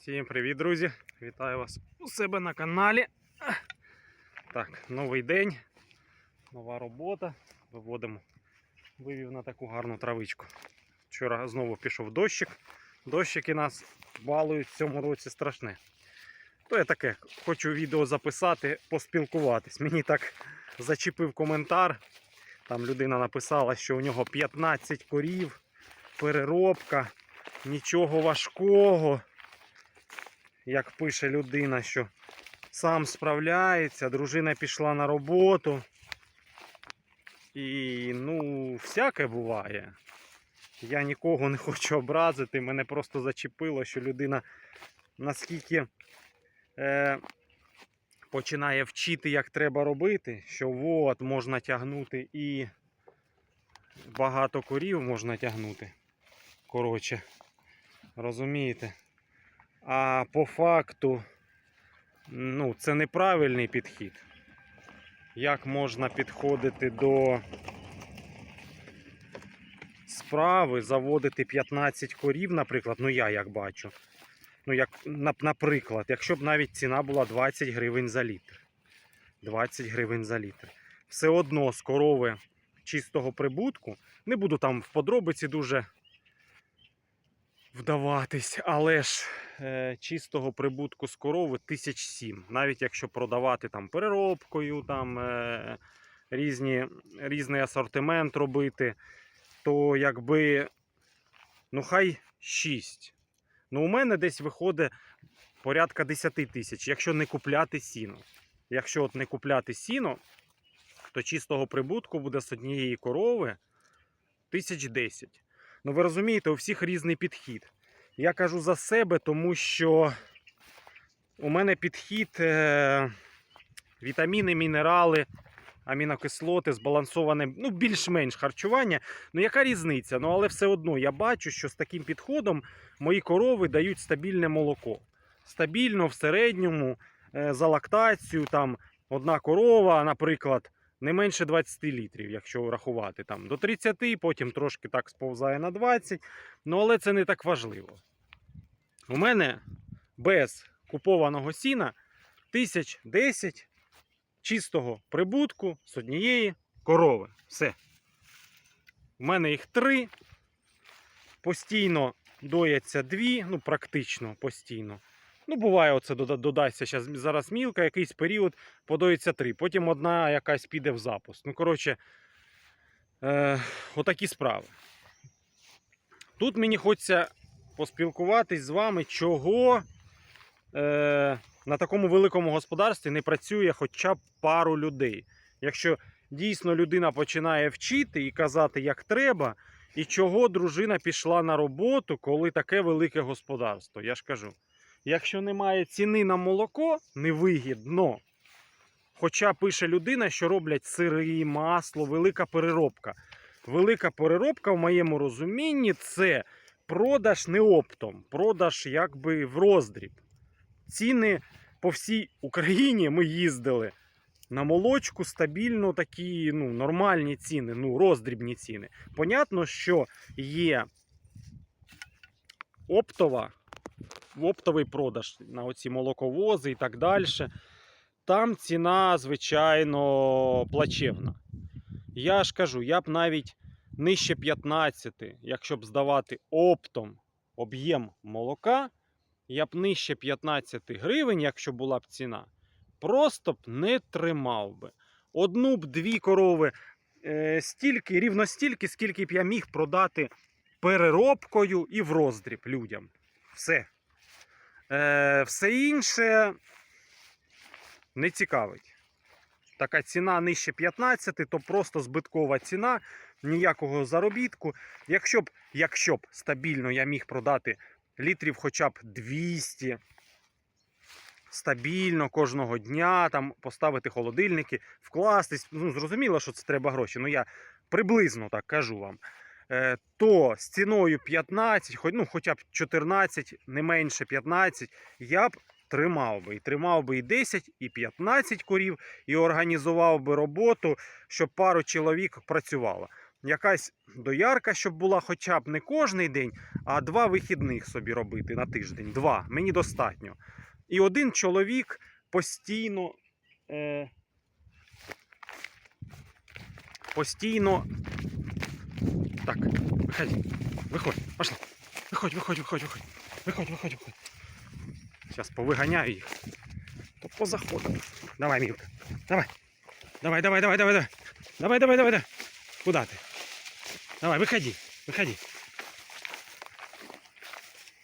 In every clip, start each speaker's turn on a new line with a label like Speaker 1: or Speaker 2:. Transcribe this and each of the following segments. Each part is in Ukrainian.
Speaker 1: Всім привіт, друзі! Вітаю вас у себе на каналі. Так, новий день, нова робота. Виводимо, вивів на таку гарну травичку. Вчора знову пішов дощик. Дощики нас балують в цьому році страшне. То я таке хочу відео записати, поспілкуватись. Мені так зачепив коментар. Там людина написала, що у нього 15 корів, переробка, нічого важкого як пише людина, що сам справляється, дружина пішла на роботу. І ну, всяке буває. Я нікого не хочу образити. Мене просто зачепило, що людина наскільки е, починає вчити, як треба робити, що от можна тягнути і багато корів можна тягнути. Коротше, розумієте? А по факту, ну, це неправильний підхід. Як можна підходити до справи, заводити 15 корів, наприклад, ну я як бачу. Ну, як, наприклад, якщо б навіть ціна була 20 гривень за літр. 20 гривень за літр. Все одно з корови чистого прибутку. Не буду там в подробиці дуже вдаватись, але ж е, чистого прибутку з корови тисяч сім. Навіть якщо продавати там переробкою, там е, різні, різний асортимент робити, то якби ну хай 6. Ну, у мене десь виходить порядка 10 тисяч, якщо не купляти сіно. Якщо от не купляти сіно, то чистого прибутку буде з однієї корови тисяч 10. Ну, ви розумієте, у всіх різний підхід. Я кажу за себе, тому що у мене підхід е, вітаміни, мінерали, амінокислоти, збалансоване, ну, більш-менш харчування. Ну, яка різниця? Ну, але все одно я бачу, що з таким підходом мої корови дають стабільне молоко. Стабільно в середньому е, за лактацію, там одна корова, наприклад, не менше 20 літрів, якщо рахувати там до 30, потім трошки так сповзає на 20. Ну, але це не так важливо. У мене без купованого сіна 1010 чистого прибутку з однієї корови. Все. У мене їх три. Постійно дояться дві, ну практично постійно. Ну, буває, оце додасться щас, зараз мілка, якийсь період подоїться три. Потім одна якась піде в запуск. Ну, коротше, е, отакі справи. Тут мені хочеться поспілкуватись з вами, чого е, на такому великому господарстві не працює хоча б пару людей. Якщо дійсно людина починає вчити і казати, як треба, і чого дружина пішла на роботу, коли таке велике господарство. Я ж кажу, якщо немає ціни на молоко, невигідно. Хоча пише людина, що роблять сири, масло, велика переробка. Велика переробка, в моєму розумінні, це продаж не оптом, продаж якби в роздріб. Ціни по всій Україні ми їздили. На молочку стабільно такі ну, нормальні ціни, ну, роздрібні ціни. Понятно, що є оптова, оптовий продаж на оці молоковози і так далі. Там ціна, звичайно, плачевна. Я ж кажу, я б навіть нижче 15, якщо б здавати оптом об'єм молока, я б нижче 15 гривень, якщо була б ціна, просто б не тримав би. Одну б дві корови е, стільки, рівно стільки, скільки б я міг продати переробкою і в роздріб людям. Все. Е, все інше не цікавить. Така ціна нижче 15, то просто збиткова ціна, ніякого заробітку. Якщо б, якщо б стабільно я міг продати літрів хоча б 200, стабільно кожного дня, там поставити холодильники, вкластись. Ну, зрозуміло, що це треба гроші. Ну я приблизно так кажу вам. Е, То з ціною 15, ну, хоча б 14, не менше 15, я б тримав би. І тримав би і 10, і 15 корів, і організував би роботу, щоб пару чоловік працювало. якась доярка, щоб була хоча б не кожний день, а два вихідних собі робити на тиждень. Два. Мені достатньо. І один чоловік постійно. Е, постійно. Так, виходь. Виходь, пошли. Виходь, виходь, виходь, виходь. Виходь, виходь, виходь. Зараз повиганяю їх. То позаходимо. Давай, Мілка. Давай. Давай, давай, давай, давай, давай. Давай, давай, давай, давай. Куда ти? Давай, виходи, виходи.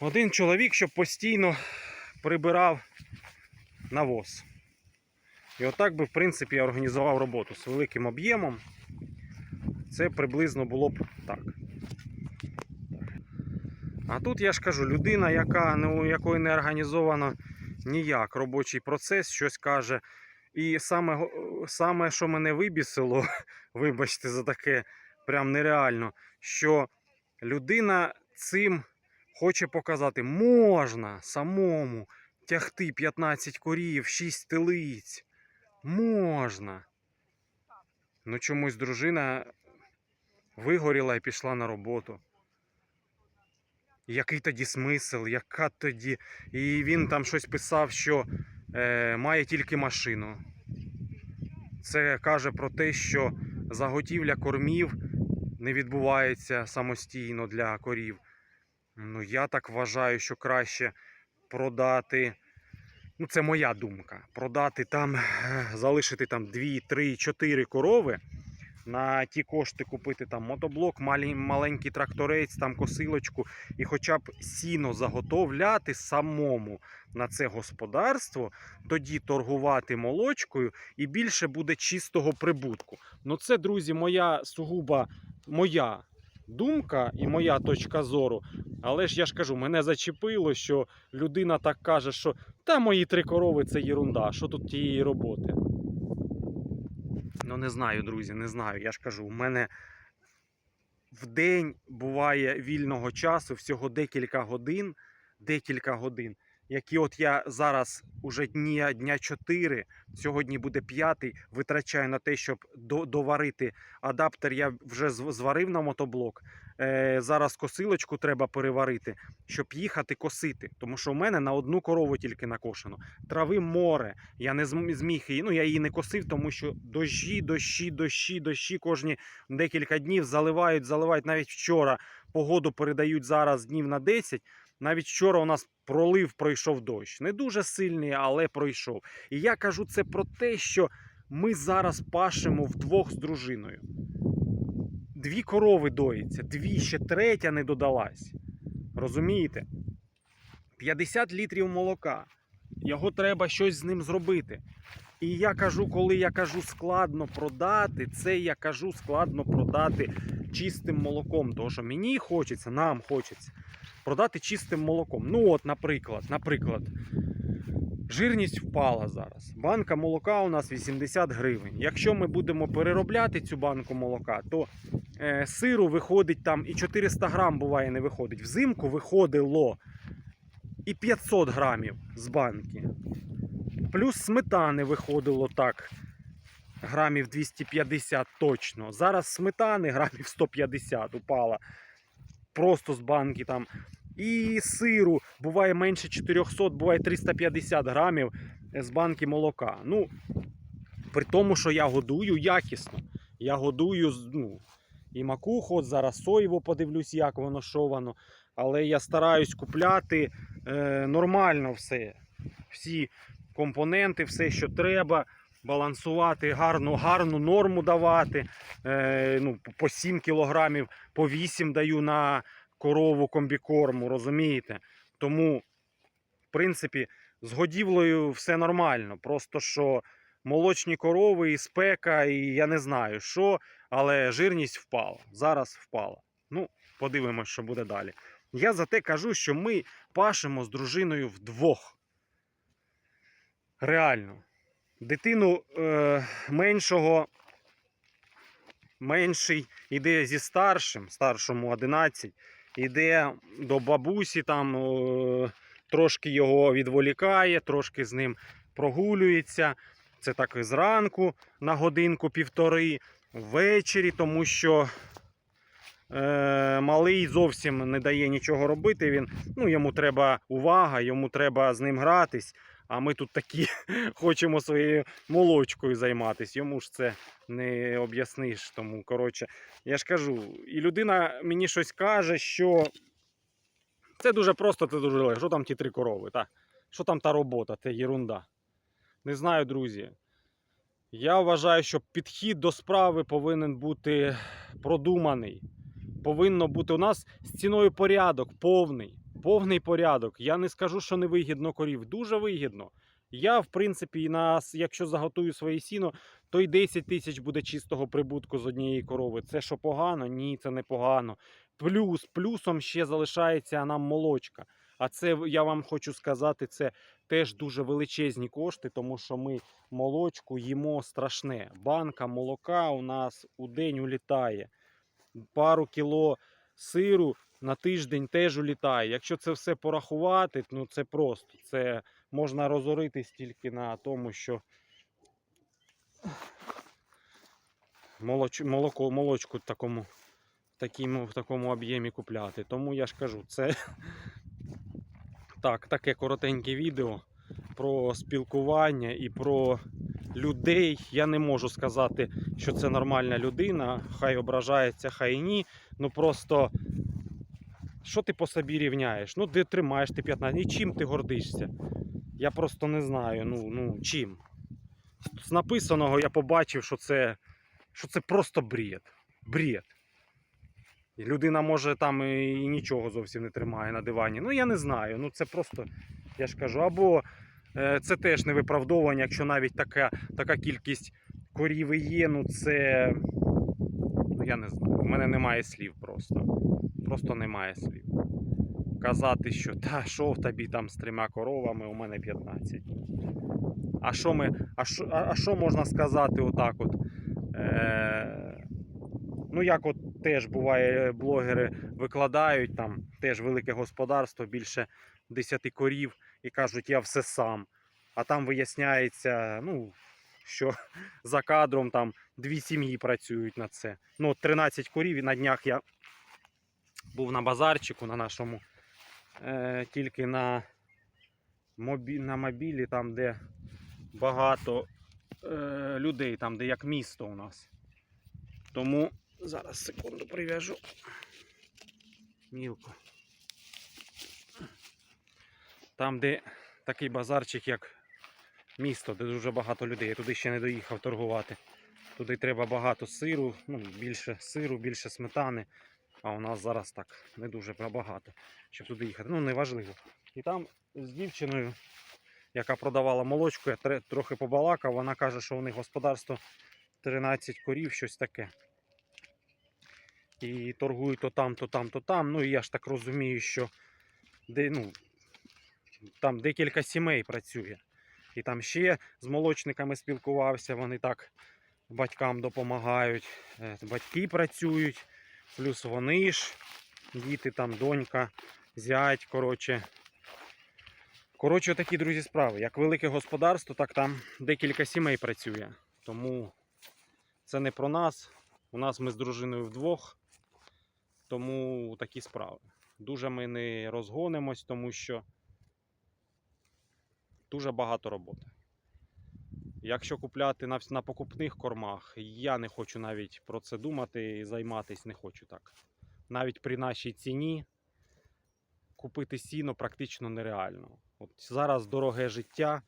Speaker 1: Один чоловік, щоб постійно прибирав навоз. І отак би, в принципі, я організував роботу з великим об'ємом. Це приблизно було б так. А тут я ж кажу, людина, яка, ну, якої не організовано ніяк робочий процес, щось каже. І саме, саме, що мене вибісило, вибачте за таке, прям нереально, що людина цим хоче показати, можна самому тягти 15 корів, 6 телиць. Можна. Ну чомусь дружина вигоріла і пішла на роботу. Який тоді смисл, яка тоді. І він там щось писав, що е, має тільки машину. Це каже про те, що заготівля кормів не відбувається самостійно для корів. Ну, я так вважаю, що краще продати. Ну, це моя думка. Продати там, е, залишити там 2, 3, 4 корови. На ті кошти купити там мотоблок, маленький тракторець, там косилочку, і хоча б сіно заготовляти самому на це господарство, тоді торгувати молочкою і більше буде чистого прибутку. Ну це, друзі, моя сугуба моя думка і моя точка зору. Але ж я ж кажу, мене зачепило, що людина так каже, що та мої три корови це єрунда, що тут тієї роботи. Ну не знаю, друзі, не знаю. Я ж кажу, у мене в день буває вільного часу всього декілька годин, декілька годин, які от я зараз уже дня, дня 4, сьогодні буде п'ятий, витрачаю на те, щоб до, доварити адаптер. Я вже зварив на мотоблок. Е, зараз косилочку треба переварити, щоб їхати косити. Тому що в мене на одну корову тільки накошено. Трави море. Я не зміг її. Ну я її не косив, тому що дощі, дощі, дощі, дощі кожні декілька днів заливають, заливають. Навіть вчора погоду передають зараз днів на 10. Навіть вчора у нас пролив пройшов дощ. Не дуже сильний, але пройшов. І я кажу це про те, що ми зараз пашемо вдвох з дружиною. Дві корови доїться, дві ще третя не додалась. Розумієте? 50 літрів молока. Його треба щось з ним зробити. І я кажу, коли я кажу складно продати, це я кажу складно продати чистим молоком. Тому що мені хочеться, нам хочеться продати чистим молоком. Ну, от, наприклад, наприклад, жирність впала зараз. Банка молока у нас 80 гривень. Якщо ми будемо переробляти цю банку молока, то сиру виходить там і 400 грам буває не виходить. Взимку виходило і 500 грамів з банки. Плюс сметани виходило так. Грамів 250 точно. Зараз сметани грамів 150 упала. Просто з банки там. І сиру буває менше 400, буває 350 грамів з банки молока. Ну, при тому, що я годую якісно. Я годую ну, і макуху, от зараз соєву подивлюсь, як воно, що воно. Але я стараюсь купляти е, нормально все. Всі компоненти, все, що треба. Балансувати, гарну, гарну норму давати. Е, ну, по 7 кілограмів, по 8 даю на корову комбікорму, розумієте? Тому, в принципі, з годівлею все нормально. Просто що молочні корови і спека, і я не знаю що, але жирність впала. Зараз впала. Ну, подивимось, що буде далі. Я за те кажу, що ми пашемо з дружиною вдвох. Реально. Дитину е, меншого, менший іде зі старшим, старшому 11, іде до бабусі, там е, трошки його відволікає, трошки з ним прогулюється. Це так і зранку на годинку півтори, ввечері, тому що е, малий зовсім не дає нічого робити. Він, ну, йому треба увага, йому треба з ним гратись. А ми тут такі хочемо своєю молочкою займатися. Йому ж це не об'ясниш. Тому, коротше, я ж кажу, і людина мені щось каже, що це дуже просто, це дуже легко. Що там ті три корови? Та? Що там та робота? Це єрунда. Не знаю, друзі. Я вважаю, що підхід до справи повинен бути продуманий. Повинно бути у нас з ціною порядок повний. Повний порядок. Я не скажу, що не вигідно корів. Дуже вигідно. Я, в принципі, на, якщо заготую своє сіно, то й 10 тисяч буде чистого прибутку з однієї корови. Це що погано? Ні, це не погано. Плюс, плюсом ще залишається нам молочка. А це я вам хочу сказати, це теж дуже величезні кошти, тому що ми молочку їмо страшне. Банка молока у нас у день улітає. Пару кіло сиру на тиждень теж улітає. Якщо це все порахувати, ну це просто. Це можна розоритись тільки на тому, що молоч, молоко, молочку такому, такому, в такому об'ємі купляти. Тому я ж кажу, це так, таке коротеньке відео про спілкування і про людей. Я не можу сказати, що це нормальна людина. Хай ображається, хай ні. Ну просто що ти по собі рівняєш? Ну, де тримаєш ти 15, і чим ти гордишся? Я просто не знаю. Ну, ну чим. З написаного я побачив, що це, що це просто бред. Бред. Людина може там і нічого зовсім не тримає на дивані. Ну я не знаю. Ну це просто, я ж кажу, або е, це теж не виправдовування, якщо навіть така, така кількість корів і є, ну це. Ну я не знаю. У мене немає слів просто. Просто немає слів. Казати, що та що в тобі там з трьома коровами, у мене 15. А що ми, а що, а що можна сказати отак от? Е, ну, як от теж буває, блогери викладають там теж велике господарство, більше 10 корів, і кажуть, я все сам. А там виясняється, ну, що за кадром там дві сім'ї працюють на це. Ну, 13 корів, і на днях я був на базарчику на нашому, е, тільки на, мобі, на мобілі, там, де багато е, людей, там, де як місто у нас. Тому зараз секунду прив'яжу. Мілко. Там, де такий базарчик, як місто, де дуже багато людей. Я туди ще не доїхав торгувати. Туди треба багато сиру, ну, більше сиру, більше сметани. А у нас зараз так не дуже багато, щоб туди їхати. Ну, неважливо. І там з дівчиною, яка продавала молочку, я трохи побалакав, вона каже, що у них господарство 13 корів, щось таке. І торгують то там, то там, то там. Ну і я ж так розумію, що де, ну, там декілька сімей працює. І там ще з молочниками спілкувався, вони так батькам допомагають. Е, Батьки працюють, плюс вони ж, діти, там, донька, зять, коротше. Коротше, такі друзі справи. Як велике господарство, так там декілька сімей працює. Тому це не про нас. У нас ми з дружиною вдвох. Тому такі справи. Дуже ми не розгонимось, тому що дуже багато роботи. Якщо купляти на, на покупних кормах, я не хочу навіть про це думати і займатися не хочу так. Навіть при нашій ціні купити сіно практично нереально. От зараз дороге життя,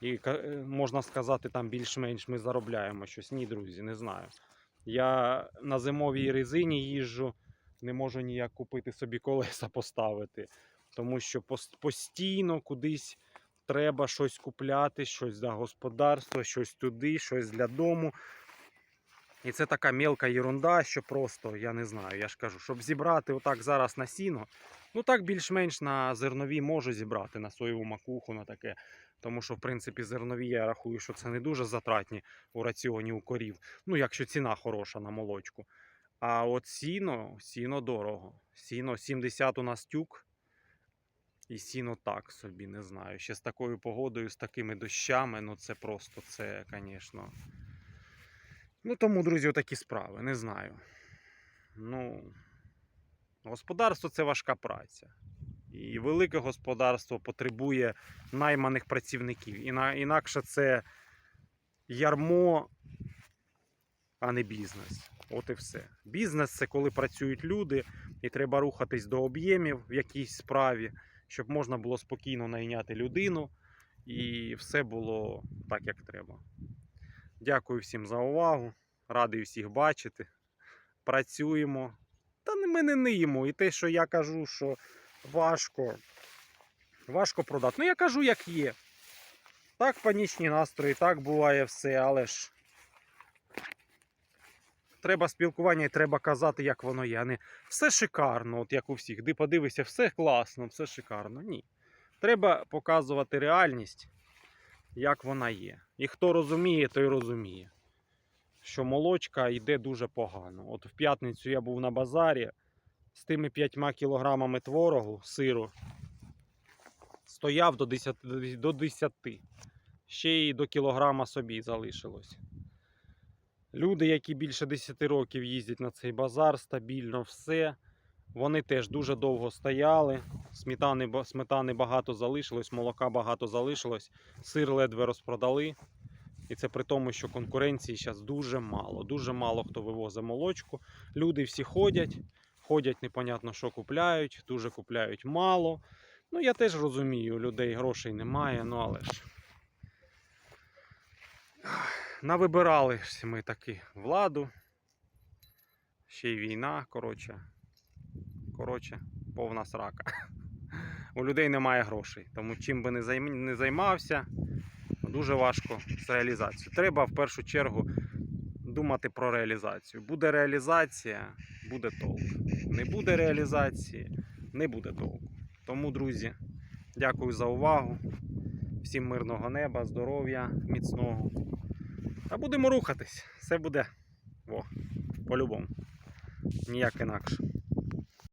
Speaker 1: і е, можна сказати, там більш-менш ми заробляємо щось. Ні, друзі, не знаю. Я на зимовій резині їжджу, не можу ніяк купити собі колеса поставити, тому що постійно кудись треба щось купляти, щось для господарства, щось туди, щось для дому. І це така мелка ерунда, що просто, я не знаю, я ж кажу, щоб зібрати отак зараз на сіно, ну так більш-менш на зернові можу зібрати, на соєву макуху, на таке. Тому що, в принципі, зернові я рахую, що це не дуже затратні у раціоні у корів. Ну, якщо ціна хороша на молочку. А от сіно, сіно дорого. Сіно 70 у нас тюк. І сіно так собі, не знаю. Ще з такою погодою, з такими дощами, ну це просто, це, звісно. Ну тому, друзі, отакі справи, не знаю. Ну, Господарство це важка праця. І велике господарство потребує найманих працівників. Іна- Інакше це ярмо, а не бізнес. От і все. Бізнес це коли працюють люди, і треба рухатись до об'ємів в якійсь справі, щоб можна було спокійно найняти людину, і все було так, як треба. Дякую всім за увагу. Радий всіх бачити. Працюємо. Та ми не ниємо. І те, що я кажу, що важко, важко продати. Ну, я кажу, як є. Так, панічні настрої, так буває все, але ж треба спілкування і треба казати, як воно є. А не все шикарно, от як у всіх. Ти подивися, все класно, все шикарно. Ні. Треба показувати реальність, як вона є. І хто розуміє, той розуміє, що молочка йде дуже погано. От в п'ятницю я був на базарі з тими 5 кілограмами творогу, сиру, стояв до 10, до 10. Ще й до кілограма собі залишилось. Люди, які більше 10 років їздять на цей базар, стабільно все. Вони теж дуже довго стояли. Сметани, сметани багато залишилось, молока багато залишилось, сир ледве розпродали. І це при тому, що конкуренції зараз дуже мало. Дуже мало хто вивозить молочку. Люди всі ходять, ходять непонятно, що купляють, дуже купляють мало. Ну, я теж розумію, людей грошей немає, ну але ж. Навибирали ми таки владу. Ще й війна, коротше. Коротше, повна срака. У людей немає грошей. Тому чим би не займ- не займався, дуже важко з реалізацією. Треба в першу чергу думати про реалізацію. Буде реалізація, буде толк. Не буде реалізації, не буде толку. Тому, друзі, дякую за увагу. Всім мирного неба, здоров'я, міцного. А будемо рухатись. Все буде. Во, по-любому. Ніяк інакше.